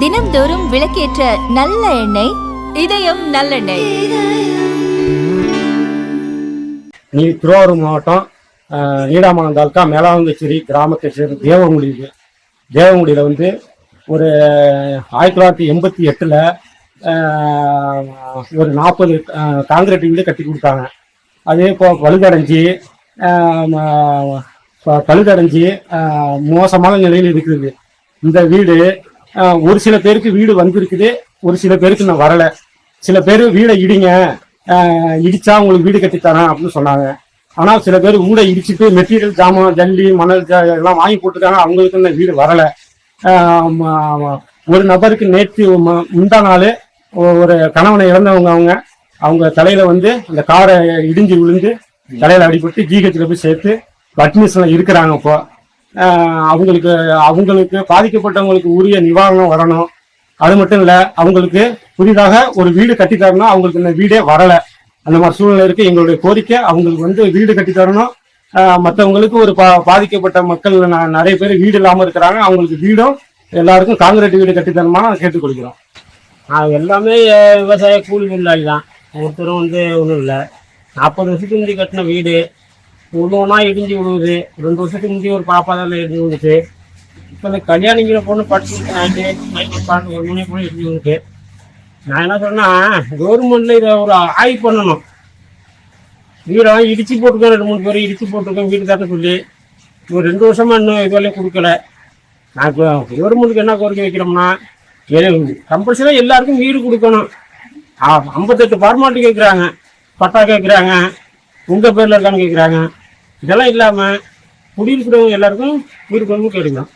தினம்தோறும் விளக்கேற்ற நல்ல எண்ணெய் இதயம் நல்லெண்ணெய். நீ திருவாரூர் மாவட்டம் அஹ், தாலுக்கா மேலாங்கச்சேரி கிராமத்தை சேர்ந்த தேவங்குடி தேவங்குடியில் வந்து ஒரு ஆயிரத்தி தொள்ளாயிரத்தி எண்பத்தி எட்டில் ஒரு நாற்பது காங்கிரீட் வீடு கட்டி கொடுத்தாங்க. அது இப்போ பழுதடைஞ்சு பழுதடைஞ்சு மோசமான நிலையில் இருக்குது இந்த வீடு ஒரு சில பேருக்கு வீடு வந்திருக்குது ஒரு சில பேருக்கு இன்னும் வரலை. சில பேர் வீடை இடிங்க இடிச்சா உங்களுக்கு வீடு கட்டித்தரேன் அப்படின்னு சொன்னாங்க. ஆனால் சில பேர் வீடை இடிச்சிட்டு மெட்டீரியல் ஜாமான் ஜல்லி மணல் எல்லாம் வாங்கி போட்டுருக்காங்க அவங்களுக்கு இந்த வீடு வரலை. ஒரு நபருக்கு நேற்று முந்தா நாள் ஒரு கணவனை இழந்தவங்க அவங்க அவங்க தலையில வந்து அந்த காரை இடிஞ்சு விழுந்து தலையில அடிபட்டு ஜிஹெச்ல போய் சேர்த்து அட்மிஷன்ல இருக்கிறாங்க இப்போ. அவங்களுக்கு அவங்களுக்கு பாதிக்கப்பட்டவங்களுக்கு உரிய நிவாரணம் வரணும். அது மட்டும் இல்லை அவங்களுக்கு புதிதாக ஒரு வீடு கட்டித்தரணும் அவங்களுக்கு இந்த வீடே வரல. அந்த மாதிரி சூழ்நிலை இருக்கு. எங்களுடைய கோரிக்கை அவங்களுக்கு வந்து வீடு கட்டித்தரணும் மற்றவங்களுக்கு ஒரு பா பாதிக்கப்பட்ட மக்கள் நிறைய பேர் வீடு இல்லாமல் இருக்கிறாங்க. அவங்களுக்கு வீடும் எல்லாருக்கும் காங்கிரீட் வீடு கட்டித்தரணுமா கேட்டுக்கொள்கிறோம். எல்லாமே விவசாய கூலி தொழிலாளி தான். ஒருத்தரும் வந்து ஒன்றும் இல்லை. நாற்பது வருஷத்துக்கு முந்தி கட்டின வீடு ஒன்று ஒன்றா இடிஞ்சு விழுவுது. ரெண்டு வருஷத்துக்கு முந்தி ஒரு பாப்பா தான் இடிஞ்சு விழுந்துச்சு. இப்போ இந்த கல்யாணிங்கிற பொண்ணு படிச்சுட்டு நைட்டு நைட்டு பன்னெண்டு ஒரு மணி கூட இடிஞ்சு விழுந்துச்சு. நான் என்ன சொன்னேன் கவர்மெண்ட்ல இதை ஒரு ஆய்வு பண்ணணும். வீடெல்லாம் இடிச்சு போட்டுருக்கோம் ரெண்டு மூணு பேர் இடிச்சு போட்டிருக்கோம் வீடு கட்ட சொல்லி. ஒரு ரெண்டு வருஷமா இன்னும் இதுவரையும் கொடுக்கல. நான் இப்போ கவர்மெண்ட்டுக்கு என்ன கோரிக்கை வைக்கிறோம்னா கம்பல்சரியாக எல்லாருக்கும் வீடு கொடுக்கணும். ஐம்பத்தெட்டு ஃபார்மாலிட்டி கேட்குறாங்க பட்டா கேட்குறாங்க உங்கள் பேரில் இருக்கான்னு கேட்குறாங்க இதெல்லாம் இல்லாமல் குடியிருக்கிறவங்க எல்லாருக்கும் உயிர் பங்கு கிடைக்கும்